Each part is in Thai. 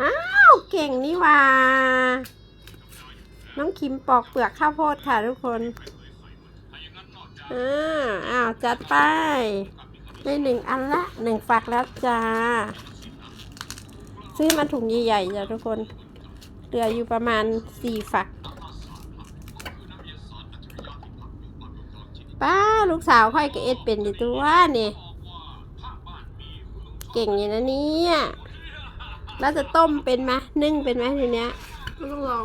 อ้าวเก่งนี่ว่าน้องคิมปอกเปลือกข้าวโพดค่ะทุกคนอ่าอ้าวจัดไปได้หนึ่งอันละหนึ่งฝักแล้วจ้า ซื้อมาถุงใหญ่ๆจ้ะทุกคนเหลืออยู่ประมาณสี่ฝัก ป้าลูกสาวค่อยก็เอ็ดเป็นอยู่ตัวนี่ เก่งอย่างนะเนี่ย แล้วจะต้มเป็นไหมนึ่งเป็นไหมทีเนี้ยก็ต้องลอง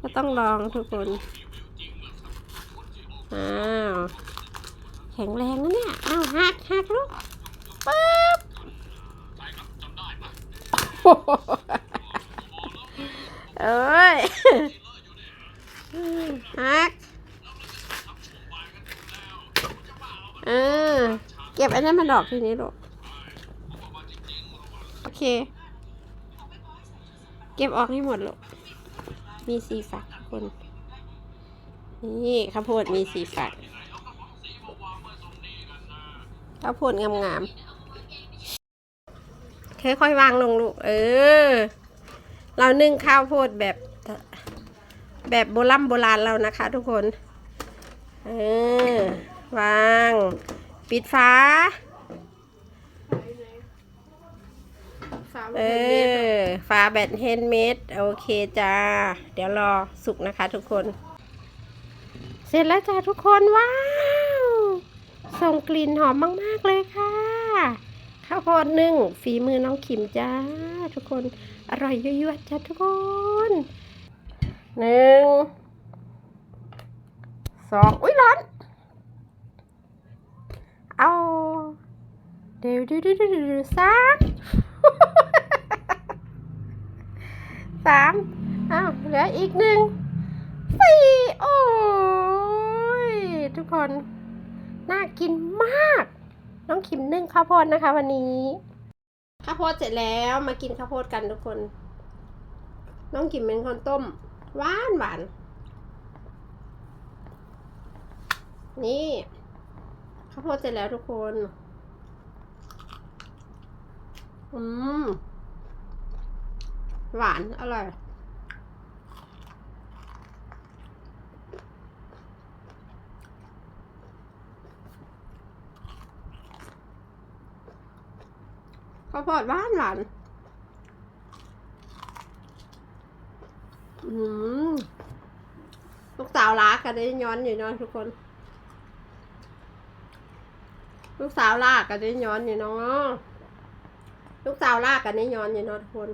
ก็ต้องลองทุกคน อ้าว แข็งแรงนะเนี่ย อ้าวหักหักลูกปึ๊บเอ้ยฮักเออเก็บอันนั้นมาดอกทีนี้ลูก โอเค เก็บออกให้หมดลูกมีสีฝักทุกคน นี่ข้าวโพดมีสีฝักข้าวโพดงามๆค่อยๆวางลงลูก เออ เรานึ่งข้าวโพดแบบ แบบโบราณโบราณเรานะคะ ทุกคน เออ วาง ปิดฝาฝาเออ ฝาแบตเฮนเมดโอเคจ้า เดี๋ยวรอสุกนะคะทุกคน เสร็จแล้วจ้าทุกคนว้าว ส่งกลิ่นหอมมาก ๆ เลยค่ะ ข้าวโพดนึ่งฝีมือน้องขิมจ้า ทุกคนอร่อยยั่วๆจ้าทุกคนหนึ่งสองอุ้ยร้อนเอาเดี๋ยวดูดูดูดูสาม สามอ้าวเหลืออีกหนึ่งสี่โอ้ยทุกคน น่ากินมาก น้องขิมนึ่งข้าวโพดนะคะ วันนี้ ข้าวโพดเสร็จแล้วมากินข้าวโพดกันทุกคน น้องขิมเป็นคนต้มหวานหวานนี่ข้าวโพดเสร็จแล้วทุกคน อืม หวาน อร่อยข้าวโพดหวานหวานอืมลูกสาวรักกันได้ย้อนอยู่นาะทุกคน ลูกสาวลากกันได้ย้อนอยู่เนาะลูกสาวลากกันได้ย้อนอยู่นาะทุกคน